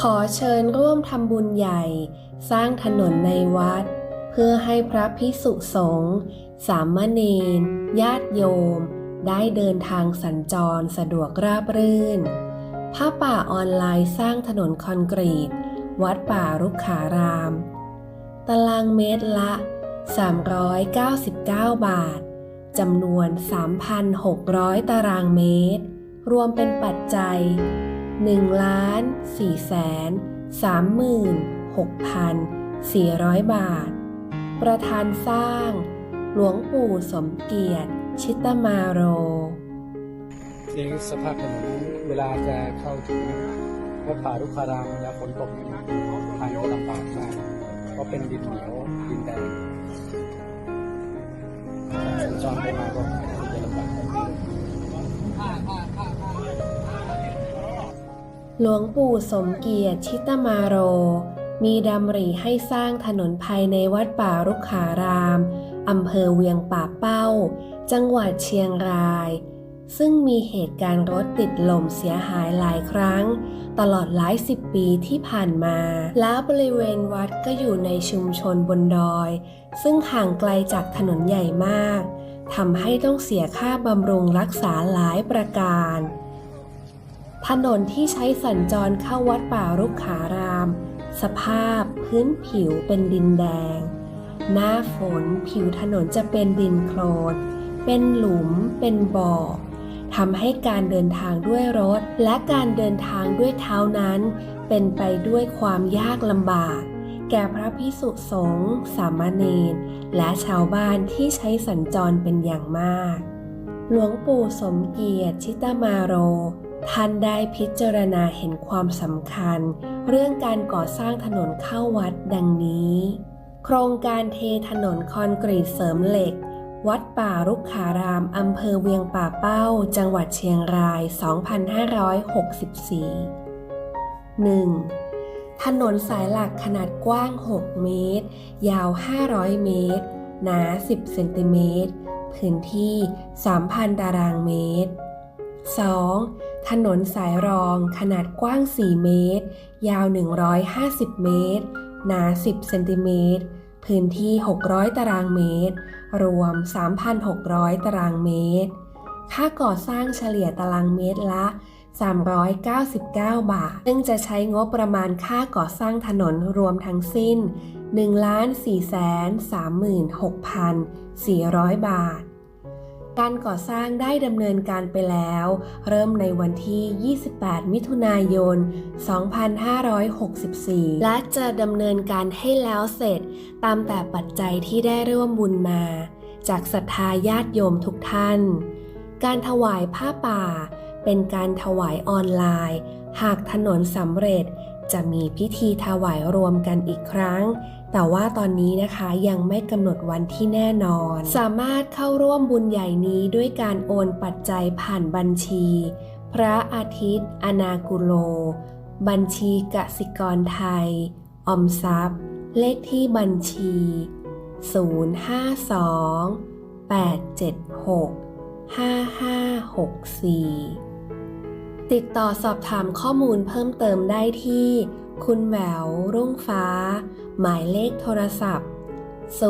ขอเชิญร่วมทำบุญใหญ่ สร้างถนนในวัด เพื่อให้พระพิสุสงฆ์สามเณรญาติโยม ได้เดินทางสัญจรสะดวกราบรื่นผ้าป่าออนไลน์สร้างถนนคอนกรีต วัดป่ารุกขาราม ตารางเมตรละ 399 บาทจำนวน 3,600 ตารางเมตร รวมเป็นปัจจัย 1ล้าน4แสน36,400 บาท ประธานสร้าง หลวงปู่สมเกียรติ ชิตมาโรนี่สภาพถนนเวลาจะเข้าถึงวัดป่ารุกขารามเวลาฝนตกเนี่ยทางลำบากมากเพราะเป็นดินเหนียวดินแดงสัญจรไปมาก็จะลำบาก หลวงปู่สมเกียรติชิตมาโร มีดำริให้สร้างถนนภายในวัดป่ารุกขารามอำเภอเวียงป่าเป้า จังหวัดเชียงราย ซึ่งมีเหตุการณ์รถติดลมเสียหายหลายครั้ง ตลอดหลายสิบปีที่ผ่านมา และบริเวณวัดก็อยู่ในชุมชนบนดอย ซึ่งห่างไกลจากถนนใหญ่มากทำให้ต้องเสียค่าบำรุงรักษาหลายประการ ถนนที่ใช้สัญจรเข้าวัดป่ารุกขาราม สภาพพื้นผิวเป็นดินแดง หน้าฝนผิวถนนจะเป็นดินโคลน เป็นหลุม เป็นบ่อทำให้การเดินทางด้วยรถ และการเดินทางด้วยเท้านั้น เป็นไปด้วยความยากลำบาก แก่พระพิสุสงฆ์สามเณรและชาวบ้านที่ใช้สัญจรเป็นอย่างมาก หลวงปู่สมเกียรติชิตามาโร ท่านได้พิจารณาเห็นความสำคัญ เรื่องการก่อสร้างถนนเข้าวัดดังนี้ โครงการเทถนนคอนกรีตเสริมเหล็ก วัดป่ารุกขารามอำเภอเวียงป่าเป้า จังหวัดเชียงราย 2564 1. ถนนสายหลักขนาดกว้าง 6 เมตร ยาว 500 เมตร หนา 10 เซนติเมตร พื้นที่ 3,000 ตารางเมตร 2. ถนนสายรองขนาดกว้าง 4 เมตร ยาว 150 เมตร หนา 10 เซนติเมตร พื้นที่ 600 ตารางเมตร รวม 3,600 ตารางเมตร ค่าก่อสร้างเฉลี่ยตารางเมตรละ 399 บาท ซึ่งจะใช้งบประมาณค่าก่อสร้างถนนรวมทั้งสิ้น 1,436,400 บาท การก่อสร้างได้ดำเนินการไปแล้ว เริ่มในวันที่ 28 มิถุนายน 2564 และจะดำเนินการให้แล้วเสร็จ ตามแต่ปัจจัยที่ได้ร่วมบุญมา จากศรัทธาญาติโยมทุกท่าน การถวายผ้าป่า เป็นการถวายออนไลน์ หากถนนสำเร็จจะมีพิธีถวายรวมกันอีกครั้ง แต่ว่าตอนนี้นะคะยังไม่กำหนดวันที่แน่นอน สามารถเข้าร่วมบุญใหญ่นี้ด้วยการโอนปัจจัยผ่านบัญชี พระอาทิตย์ อนากุโล บัญชีกสิกรไทย ออมทรัพย์ เลขที่บัญชี 052 876 5564 ติดต่อสอบถามข้อมูลเพิ่มเติมได้ที่ คุณแหวว รุ่งฟ้า หมายเลขโทรศัพท์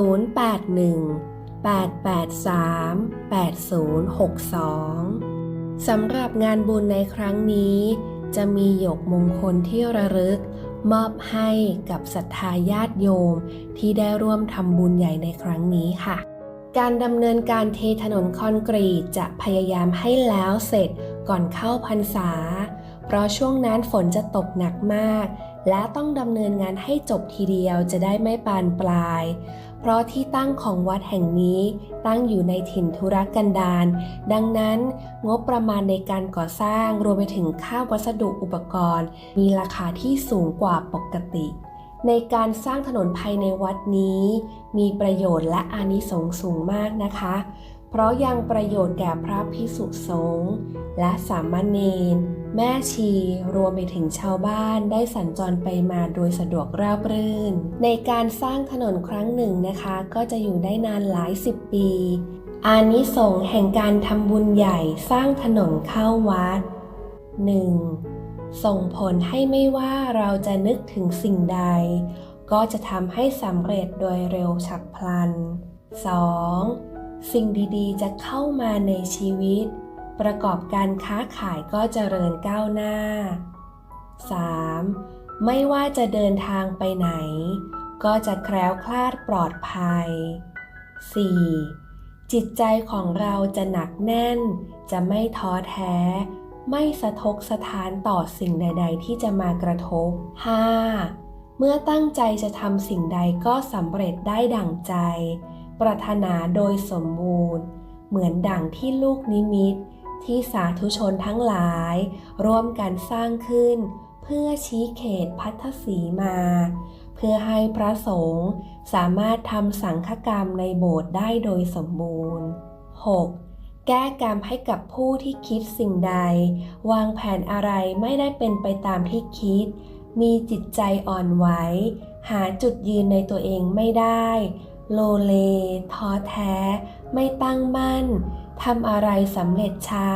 081 883 8062 สำหรับงานบุญในครั้งนี้ จะมีหยกมงคลที่ระลึก มอบให้กับศรัทธาญาติโยมที่ได้ร่วมทำบุญใหญ่ในครั้งนี้ค่ะ การดำเนินการเทถนนคอนกรีตจะพยายามให้แล้วเสร็จก่อนเข้าพรรษา เพราะช่วงนั้นฝนจะตกหนักมาก และต้องดำเนินงานให้จบทีเดียวจะได้ไม่ปานปลาย เพราะที่ตั้งของวัดแห่งนี้ตั้งอยู่ในถิ่นธุรกันดาร ดังนั้นงบประมาณในการก่อสร้างรวมไปถึงค่าวัสดุอุปกรณ์ มีราคาที่สูงกว่าปกติ ในการสร้างถนนภายในวัดนี้ มีประโยชน์และอานิสงส์สูงมากนะคะ เพราะยังประโยชน์แก่พระพิสุสงฆ์และสามเณร แม่ชีรวมไปถึงชาวบ้านได้สัญจรไปมาโดยสะดวกราบรื่น ในการสร้างถนนครั้งหนึ่งนะคะ ก็จะอยู่ได้นานหลายสิบปี อานิสงส์แห่งการทำบุญใหญ่สร้างถนนเข้าวัด 1. ส่งผลให้ไม่ว่าเราจะนึกถึงสิ่งใด ก็จะทำให้สำเร็จโดยเร็วฉับพลัน 2. สิ่งดีๆ จะเข้ามาในชีวิต ประกอบการค้าขายก็เจริญก้าวหน้า 3. ไม่ว่าจะเดินทางไปไหน ก็จะแคล้วคลาดปลอดภัย 4. จิตใจของเราจะหนักแน่น จะไม่ท้อแท้ ไม่สะทกสะท้านต่อสิ่งใด ๆ ที่จะมากระทบ 5. เมื่อตั้งใจจะทำสิ่งใดก็สำเร็จได้ดั่งใจ ปรารถนาโดยสมบูรณ์ เหมือนดั่งที่ลูกนิมิต ที่สาธุชนทั้งหลาย ร่วมกันสร้างขึ้น เพื่อชี้เขตพัทธสีมา เพื่อให้พระสงฆ์สามารถทำสังฆกรรมในโบสถ์ได้โดยสมบูรณ์ 6. แก้กรรมให้กับผู้ที่คิดสิ่งใด วางแผนอะไรไม่ได้เป็นไปตามที่คิด มีจิตใจอ่อนไหวหาจุดยืนในตัวเองไม่ได้ โลเล ท้อแท้ ไม่ตั้งมั่น ทำอะไรสำเร็จช้า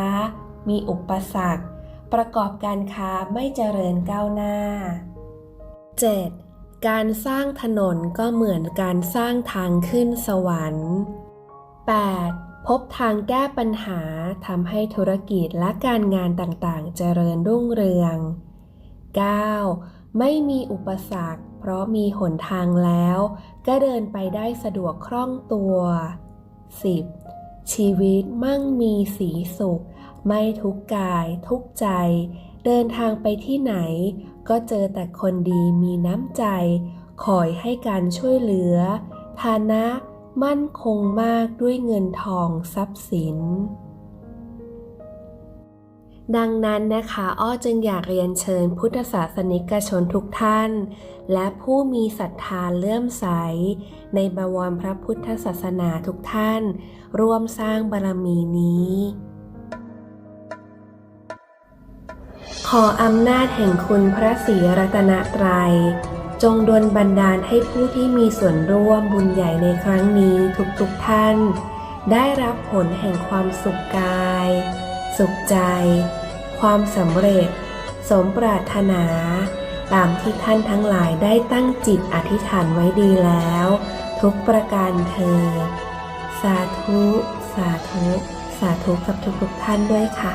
มีอุปสรรค ประกอบการค้าไม่เจริญก้าวหน้า 7. การสร้างถนนก็เหมือนการสร้างทางขึ้นสวรรค์ 8. พบทางแก้ปัญหาทำให้ธุรกิจและการงานต่างๆ เจริญรุ่งเรือง 9. ไม่มีอุปสรรค เพราะมีหนทางแล้ว ก็เดินไปได้สะดวกคล่องตัว 10. ชีวิตมั่งมีสีสุข ไม่ทุกกายทุกใจ เดินทางไปที่ไหน ก็เจอแต่คนดีมีน้ำใจ คอยให้การช่วยเหลือ ฐานะมั่นคงมากด้วยเงินทองทรัพย์สิน ดังนั้นนะคะ อ้อจึงอยากเรียนเชิญพุทธศาสนิกชนทุกท่าน และผู้มีศรัทธาเลื่อมใส ในบวรพระพุทธศาสนาทุกท่าน ร่วมสร้างบารมีนี้ ขออำนาจแห่งคุณพระศรีรัตนตรัย จงดลบันดาลให้ผู้ที่มีส่วนร่วมบุญใหญ่ในครั้งนี้ทุกๆทท่าน ได้รับผลแห่งความสุขกาย สุขใจ ความสำเร็จ สมปรารถนา ตามที่ท่านทั้งหลายได้ตั้งจิตอธิษฐานไว้ดีแล้ว ทุกประการเธอ สาธุ สาธุ สาธุกับทุกๆท่านด้วยค่ะ